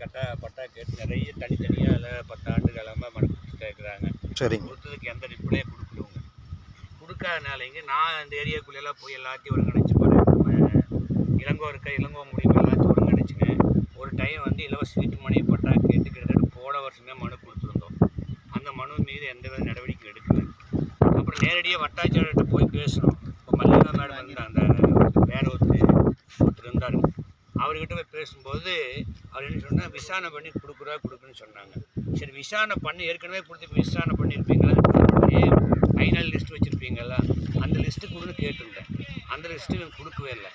கட்டா பட்டா கேட்டு நிறைய தனித்தனியாக அதில் பத்தாண்டு காலமாக மனு கொடுத்துட்டே இருக்கிறாங்க. சரிங்க. கொடுத்ததுக்கு எந்த ரிப்ளே கொடுக்கலவங்க கொடுக்காதனாலங்க நான் இந்த ஏரியாக்குள்ளெல்லாம் போய் எல்லாத்தையும் ஒருங்கிணைச்சு நம்ம இளங்கோ இருக்க இளங்கோ மூலியமாக எல்லாத்தையும் ஒருங்கிணைச்சுங்க. ஒரு டைம் வந்து இலவச வீட்டு மனை பட்டா கேட்டு கிட்டத்தட்ட போன வருஷமே மனு கொடுத்துருந்தோம். அந்த மனு மீது எந்த வித நடவடிக்கை எடுக்கல. அப்புறம் நேரடியாக வட்டாட்சியர்கிட்ட போய் பேசணும் இப்போ மல்லிகா மேடம் வந்து அந்த வேற ஒருத்தர் ஒருத்தர் இருந்தார் அவர்கிட்ட போய் பேசும்போது அவர் என்ன சொன்னால் விசாரணை பண்ணி கொடுக்குறா கொடுக்குன்னு சொன்னாங்க. சரி விசாரணை பண்ணி ஏற்கனவே கொடுத்து விசாரணை பண்ணியிருப்பீங்களா? Final list வச்சுருப்பீங்களா? அந்த லிஸ்ட்டு கொடுன்னு கேட்டிருந்தேன். அந்த லிஸ்ட்டு எனக்கு கொடுக்கவே இல்லை.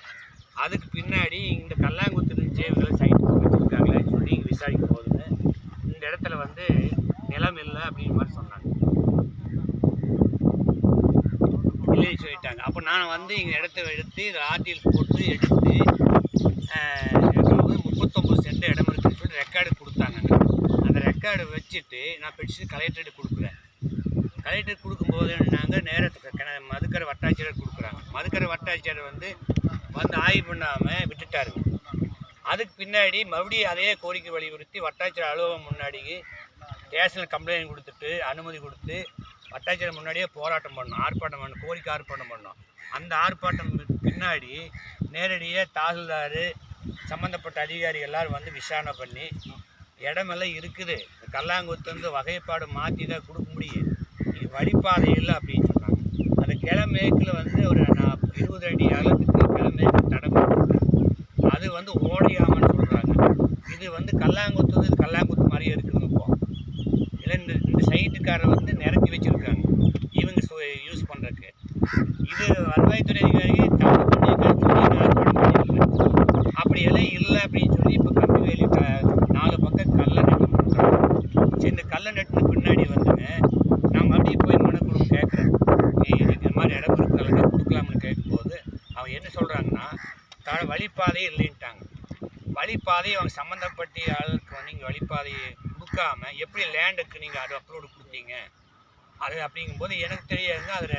அதுக்கு பின்னாடி இந்த கல்லாங்குத்து இருந்துச்சு இவங்களை சைட் வச்சுருக்காங்களேன்னு சொல்லி இங்கே விசாரிக்கும் போது இந்த இடத்துல வந்து நிலம் இல்லை அப்படின்ற மாதிரி சொன்னாங்க. இல்லைன்னு சொல்லிட்டாங்க. அப்போ நான் வந்து இங்கே இடத்த எடுத்து இதை ஆர்டிஎல் போட்டு எடுத்து முப்பத்தொம்பது சென்ட் இடம் இருக்குன்னு சொல்லி ரெக்கார்டு கொடுத்தாங்க அந்த ரெக்கார்டு நான் பெடிஷன் கலெக்டர்கிட்ட கொடுக்குறேன். கலெக்டர் கொடுக்கும்போது நாங்கள் நேரத்துக்கு மதுக்கரை வட்டாட்சியர் கொடுக்குறாங்க. மதுக்கரை வட்டாட்சியர் வந்து வந்து ஆய்வு பண்ணாமல் விட்டுட்டாருங்க அதுக்கு பின்னாடி மறுபடியும் அதே கோரிக்கை வலியுறுத்தி வட்டாட்சியர் அலுவலகம் முன்னாடி ஸ்டேஷனில் கம்ப்ளைண்ட் கொடுத்துட்டு அனுமதி கொடுத்து வட்டாட்சியர் முன்னாடியே போராட்டம் பண்ணோம் ஆர்ப்பாட்டம் பண்ணோம் கோரிக்கை ஆர்ப்பாட்டம் பண்ணோம். அந்த ஆர்ப்பாட்டம் பின்னாடி நேரடியாக தாசில்தார் சம்மந்தப்பட்ட அதிகாரிகள் எல்லாரும் வந்து விசாரணை பண்ணி இடமெல்லாம் இருக்குது. கல்லாங்குத்து வந்து வகைப்பாடு மாற்றி தான் கொடுக்க முடியும். இது வழிப்பாதை இல்லை அப்படின்னு சொன்னாங்க. அந்த கிழமேக்கில் வந்து ஒரு நான் இருபது அடி அகலத்துக்கு கிழமேக்கு தடம் அது வந்து ஓடையாமன்னு சொல்கிறாங்க இது வந்து கல்லாங்குத்து வந்து இது கல்லாங்குத்து மாதிரியே இருக்குது இப்போ இல்லை இந்த இந்த சைட்டுக்காரர் வந்து நிரப்பி வச்சுருக்காங்க. இவங்க யூஸ் பண்ணுறதுக்கு இது வருவாய்த்துறை அதிகாரி தவறு பண்ணியிருக்காரு சொல்லி ஆர்ப்பாட்டம் பண்ணியிருக்காங்க அப்படி எல்லாம் இல்லை அப்படின்னு சொல்லி இப்போ கம்பிவேலி க நாலு பக்கம் கல்லை நட்டு கொடுக்குறாங்க சரி இந்த கல்லை நட்டு பின்னாடி வந்துங்க. நான் மறுபடியும் போய் மனு கொடுக்க கேட்குறேன் இந்த மாதிரி இடம் இருக்குல்ல கொடுக்கலாம்னு கேட்கும்போது அவன் என்ன சொல்கிறாங்கன்னா த வழிப்பாதையே இல்லைன்ட்டாங்க. வழிப்பாதையை அவங்க சம்மந்தப்பட்ட ஆளுக்கு நீங்கள் வழிப்பாதையை கொடுக்காம எப்படி லேண்டுக்கு நீங்கள் அது அப்லோடு கொடுத்தீங்க? அது அப்படிங்கும்போது எனக்கு தெரியாதுன்னா அதில்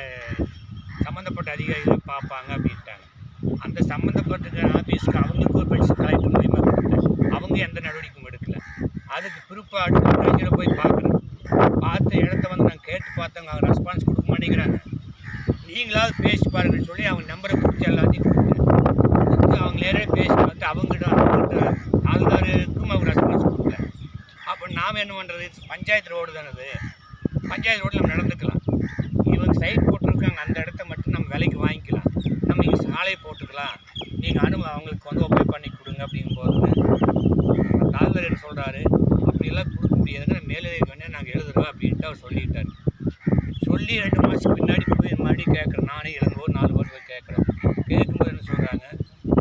சம்மந்தப்பட்ட அதிகாரிகள் பார்ப்பாங்க அப்படின்ட்டாங்க. அந்த சம்மந்தப்பட்ட ஆஃபீஸ்க்கு அவங்களுக்கு ஒரு பெட்ஸ் கலெக்டர் மூலியமாக கொடுத்தேன். அவங்க எந்த நடவடிக்கையும் எடுக்கல. அதுக்கு பிற்பாடு வட்டாட்சியரை போய் பார்க்குறேன் பார்த்த இடத்த வந்து நான் கேட்டு பார்த்தவங்க அவங்க ரெஸ்பான்ஸ் கொடுக்க மாட்டேங்கிறாங்க. நீங்களாவது பேசி பாருங்கன்னு சொல்லி அவங்க நம்பரை பிடிச்சி எல்லாத்தையும் கொடுத்தேன். கொடுத்து அவங்க நேரே பேசி பார்த்து அவங்ககிட்ட தாழ்ந்தாருக்கும் அவங்க ரெஸ்பான்ஸ் கொடுக்கல. அப்போ நாம் என்ன பண்ணுறது பஞ்சாயத்து ரோடு தானே அது. பஞ்சாயத்து ரோட்டில் நம்ம நடந்துக்கலாம். இவங்க சைட் போட்டிருக்காங்க. அந்த இடத்த மட்டும் நம்ம விலைக்கு வாங்கிக்கலாம். நம்ம இங்கே சாலையை போட்டுக்கலாம். நீங்கள் அனு அவங்களுக்கு வந்து ஒப்பே பண்ணி கொடுங்க அப்படிங்கும்போது தாழ்வர் என்ன சொல்கிறாரு அப்படியெல்லாம் கொடுக்க முடியாதுன்னு மேலே வேணா நாங்கள் எழுதுறோம் அப்படின்ட்டு அவர் சொல்லிட்டார். சொல்லி ரெண்டு மாதத்துக்கு பின்னாடி போய் மறுபடியும் கேட்குறேன். நானே எழுதுவோ நாலு பேர் போய் கேட்குறேன் கேட்கும்போது என்ன சொல்கிறாங்க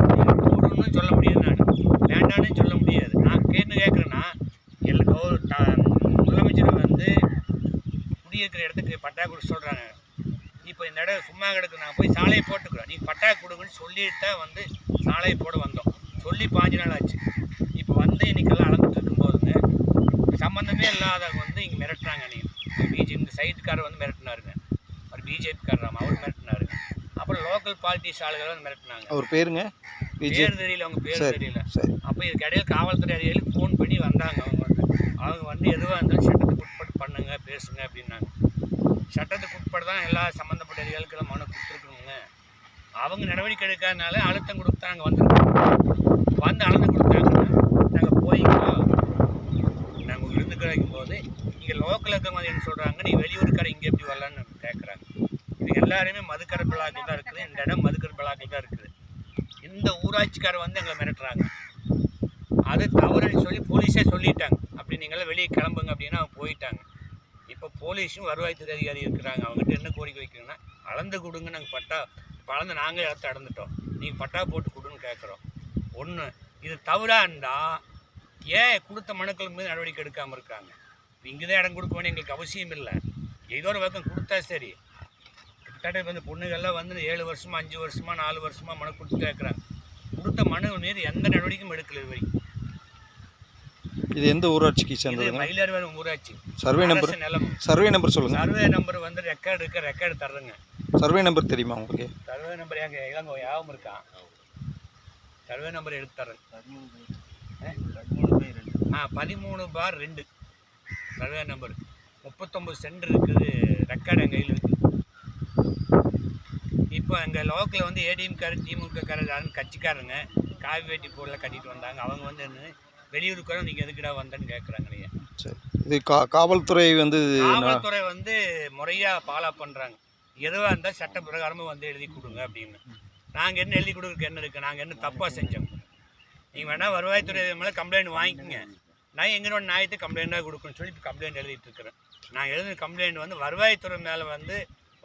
நீங்கள் போடணும்னு சொல்ல முடியாது நான். வேண்டான்னு சொல்ல முடியாது. நான் கேட்டு கேட்குறேன்னா எல்லோரும் முதலமைச்சர் வந்து குடியிருக்கிற இடத்துக்கு பட்டா கொடுக்க சொல்கிறாங்க இப்போ இந்த இடம் சும்மா கிடக்கு நான் போய் சாலையை போட்டுக்கிறோம். நீ பட்டா கொடுங்கன்னு சொல்லிட்டு தான் வந்து சாலையை போட வந்தோம். சொல்லி பாஞ்சு நாள் ஆச்சு. இப்போ வந்து இன்னைக்கெல்லாம் அளந்துட்டு சம்மந்தமே இல்லாதவங்க வந்து இங்கே மிரட்டுறாங்க நீ பிஜே இந்த சைட்டுக்காரர் வந்து மிரட்டினாருங்க. அவர் பிஜேபிக்காரராம அவர் மிரட்டினாருங்க அப்புறம் லோக்கல் பாலிட்டிக்ஸ் ஆளுகள் வந்து மிரட்டினாங்க. அவர் பேருங்க? பேர் தெரியல அவங்க பேர். தெரியல. அப்போ இதுக்கு இடையில காவல்துறை அதிகாரிகளுக்கு ஃபோன் பண்ணி வந்தாங்க அவங்க வந்து. அவங்க வந்து எதுவாக இருந்தாலும் சட்டத்துக்கு உட்பட்டு பண்ணுங்க பேசுங்க அப்படின்னாங்க. சட்டத்துக்கு உட்பட்டு தான் எல்லா சம்மந்தப்பட்ட அதிகாரிகளுக்கெல்லாம் மனு கொடுத்துருக்குங்க அவங்க நடவடிக்கை எடுக்காதனால அழுத்தம் கொடுத்து நாங்கள் வந்திருக்கோம் வந்து அளந்து கொடுத்தாங்கன்னா நாங்கள் போய்க்கிறோம் நாங்கள் போது இங்கே லோக்கல் இருக்கவங்க என்ன சொல்கிறாங்க நீ வெளியூருக்கார இங்கே எப்படி வரலான்னு கேட்குறாங்க இது எல்லாருமே மதுக்கரை பிளாக்கில் தான் இருக்குது. இந்த இடம் மதுக்கரை பிளாக்கில் தான் இருக்குது. இந்த ஊராட்சிக்காரர் வந்து எங்களை மிரட்டுறாங்க. அது தவறுன்னு சொல்லி போலீஸே சொல்லிட்டாங்க. அப்படி நீங்களாம் வெளியே கிளம்புங்க அப்படின்னா அவங்க போயிட்டாங்க. இப்போ போலீஸும் வருவாய்த்துறை அதிகாரி இருக்கிறாங்க. அவங்ககிட்ட என்ன கோரிக்கை வைக்கிறோன்னா அளந்து கொடுங்க நாங்கள் பட்டா பழந்து நாங்களே இடத்த அடந்துட்டோம். நீங்கள் பட்டா போட்டு கொடுன்னு கேட்குறோம் ஒன்று இது தவறாக இருந்தால் ஏன் கொடுத்த மனுக்கள் மீது நடவடிக்கை எடுக்காமல் இருக்காங்க? இங்கே தான் இடம் கொடுக்க வேண்டிய எங்களுக்கு அவசியம் இல்லை. ஏதோ ஒரு பக்கம் கொடுத்தா சரி. கிட்டத்தட்ட இந்த பொண்ணுகள்லாம் வந்து ஏழு வருஷமா அஞ்சு வருஷமா நாலு வருஷமா மனு கொடுத்து கேட்குறாங்க கொடுத்த மனு மீது எந்த நடவடிக்கையும் எடுக்கல இது வரைக்கும். இது எந்த ஊராட்சிக்கு இது சேர்ந்ததுங்க? மயிலாடுதுறை ஊராட்சி. சர்வே நம்பர் நிலம். சர்வே நம்பர் சொல்லுங்க. சர்வே நம்பர் வந்து ரெக்கார்டு இருக்கு ரெக்கார்டு தர்றேங்க. சர்வே நம்பர் தெரியுமா உங்களுக்கு? சர்வே நம்பர் எங்க இளங்கோ யாவும் இருக்கான் சர்வே நம்பர் எடுத்து தர்றேன். பதிமூணு பார் ரெண்டு. சர்வே நம்பர் முப்பத்தொம்பது சென்ட் இருக்குது. ரெக்கார்டு என் கையில் இருக்குது இப்போ எங்கள் லோக்கலில் வந்து ஏடிஎம்காரர் திமுககாரர் யாரும் கட்சிக்காரங்க காவி வேட்டி போடல கட்டிட்டு வந்தாங்க. அவங்க வந்து என்ன வெளியூருக்குறோம் நீங்கள் எதுக்குடா வந்தேன்னு கேட்குறாங்க சரி. இது கா காவல்துறை வந்து காவல்துறை வந்து முறையாக ஃபாலோ பண்ணுறாங்க எதுவாக இருந்தால் சட்ட பிரகாரமாக வந்து எழுதி கொடுங்க அப்படின்னு. நாங்கள் என்ன எழுதி கொடுக்குறதுக்கு என்ன இருக்குது நாங்கள் என்ன தப்பாக செஞ்சோம்? நீங்கள் வேணால் வருவாய்த்துறை மேலே கம்ப்ளைண்ட் வாங்கிக்கோங்க. நான் எங்களோட நியாயத்தை கம்ப்ளைண்ட்டாக கொடுக்கணும்னு சொல்லி இப்போ கம்ப்ளைண்ட் எழுதிட்டு இருக்கிறேன் நான் எழுதின கம்ப்ளைண்ட் வந்து வருவாய்த்துறை மேலே வந்து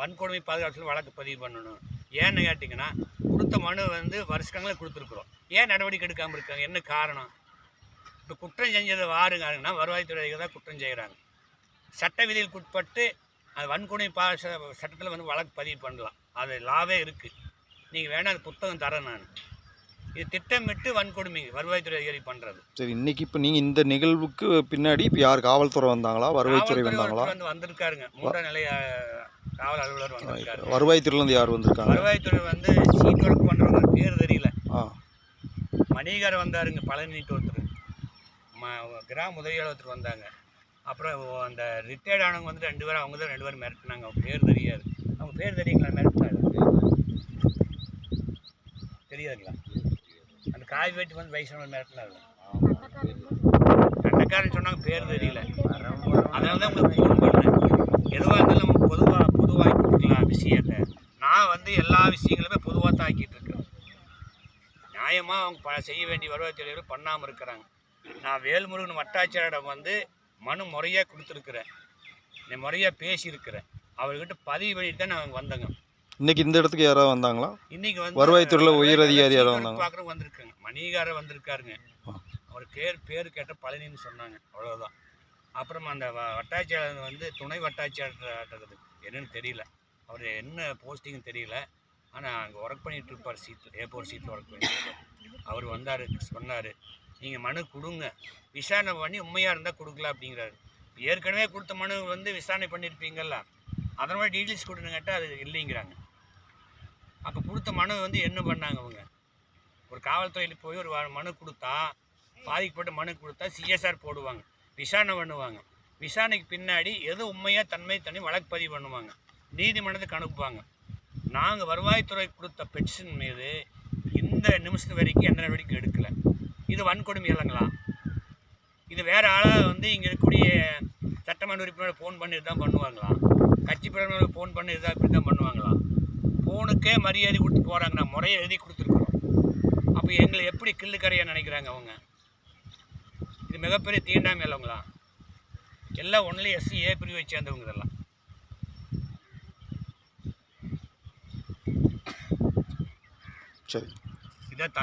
வன்கொடுமை பாதுகாப்பு வழக்கு பதிவு பண்ணணும். ஏன்னு கேட்டிங்கன்னா கொடுத்த மனு வந்து வருஷங்களே கொடுத்துருக்குறோம். ஏன் நடவடிக்கை எடுக்காமல் இருக்காங்க? என்ன காரணம்? இப்போ குற்றம் செஞ்சதை வாருங்கன்னா வருவாய்த்துறை தான் குற்றம் செய்கிறாங்க சட்ட விதிகளுக்கு உட்பட்டு அது வன்கொடுமை பா சட்டத்தில் வந்து வழக்கு பதிவு பண்ணலாம். அது லாவே இருக்குது நீங்கள் வேணால் அது புத்தகம் தரேன் நான். இது திட்டமிட்டு வன்கொடுமை வருவாய்த்துறை அதிகாரி பண்ணுறது சரி இன்னைக்கு இப்போ நீங்கள் இந்த நிகழ்வுக்கு பின்னாடி இப்போ யார் காவல்துறை வந்தாங்களா? வருவாய்த்துறை வந்தாங்களா? வந்து வந்திருக்காருங்க. மூன்றாம் நிலைய காவல் அலுவலர் வந்திருக்காரு. வருவாய்த்துறையிலேருந்து யார் வந்திருக்காங்க? வருவாய்த்துறை வந்து சீட் ஒர்க் பண்ணுறவங்க பேர் தெரியல. ஆ. மணிகார் வந்தாருங்க பழனி ஒருத்தர். ம கிராம உதவியாளர் ஒருத்தர் வந்தாங்க. அப்புறம் அந்த ரிட்டையர்ட் ஆனவங்க வந்து ரெண்டு பேரும் அவங்க தான் ரெண்டு பேரும் மிரட்டினாங்க. அவங்க பேர் தெரியாது. அவங்க பேர் தெரியுங்களா? மிரட்டினாங்க. தெரியாதுங்களா? தாய் காய் வெட்டி வந்து வயசானவர் மிரட்டினாரு கண்டக்காரன் சொன்னாங்க பேர் தெரியல. அதனால தான் உங்களுக்கு ஃபோன் பண்ணேன் எதுவாக இருந்தாலும் நம்ம பொதுவாக பொதுவாக கொடுக்கலாம் விஷயத்தை. நான் வந்து எல்லா விஷயங்களுமே பொதுவாக தான் ஆக்கிட்டு இருக்கேன். நியாயமாக அவங்க ப செய்ய வேண்டிய வருவாய்த்துறையில் பண்ணாமல் இருக்கிறாங்க. நான் வேல்முருகன் வட்டாட்சியரிடம் வந்து மனு முறையாக கொடுத்துருக்குறேன். நீ முறையாக பேசியிருக்கிறேன். அவர்கிட்ட பதிவு பண்ணிட்டு தான் நான் வந்தேங்க. இன்னைக்கு இந்த இடத்துக்கு யாராவது வந்தாங்களா? இன்னைக்கு வந்து வருவாய்த்துறையில உயர் அதிகாரி யாரோ சீக்கிரம் வந்தாங்க? வந்திருக்காங்க. மணிகாரர் வந்திருக்காருங்க. அவர் பேர் பேர் கேட்ட பழனின்னு சொன்னாங்க. அவ்வளோதான் அப்புறம் அந்த வ- வட்டாட்சியாளர் வந்து துணை வட்டாட்சியாளர் என்னன்னு தெரியல. அவர் என்ன போஸ்டிங் தெரியல. ஆனால் அங்கே ஒர்க் பண்ணிட்டு இருப்பார் சீட்டில் ஏ ஃபோர் சீட்டில் ஒர்க் பண்ணிட்டு அவர் வந்தார் சொன்னார். நீங்கள் மனு கொடுங்க. விசாரணை பண்ணி உண்மையாக இருந்தால் கொடுக்கலாம் அப்படிங்கிறாரு. ஏற்கனவே கொடுத்த மனு வந்து விசாரணை பண்ணியிருப்பீங்கல்ல அதன் மாதிரி டீட்டெயில்ஸ் கொடுங்க கேட்டால் அது இல்லைங்கிறாங்க. கொடுத்த மனு வந்து என்ன பண்ணாங்க அவங்க? ஒரு காவல்துறையில் போய் ஒரு மனு கொடுத்தா பாதிக்கப்பட்ட மனு கொடுத்தா சிஎஸ்ஆர் போடுவாங்க. விசாரணை பண்ணுவாங்க. விசாரணைக்கு பின்னாடி எது உண்மையாக தன்மை தனி வழக்கு பதிவு பண்ணுவாங்க. நீதிமன்றத்துக்கு அனுப்புவாங்க. நாங்கள் வருவாய்த்துறை கொடுத்த பெட்ஷன் மீது இந்த நிமிஷத்து வரைக்கும் எந்த நடவடிக்கை எடுக்கலை. இது வன்கொடுமை இல்லைங்களா இது வேறு ஆளாக வந்து இங்கே இருக்கக்கூடிய சட்டமன்ற உறுப்பினர் ஃபோன் பண்ணி தான் பண்ணுவாங்களா? கட்சி பிரதமர் ஃபோன் பண்ணி இதாக இப்படி தான் பண்ணுவாங்களா? ஃபோனுக்கே மரியாதை கொடுத்து போகிறாங்க நான் முறையை எழுதி கொடுத்துருக்குறோம். அப்போ எங்களை எப்படி கில்லு கரையாக நினைக்கிறாங்க அவங்க? இது மிகப்பெரிய தீண்டாமை இல்லைங்களா எல்லாம் ஒன்லி எஸ்சி ஏ பிரிவை சேர்ந்தவங்க இதெல்லாம் சரி இதான்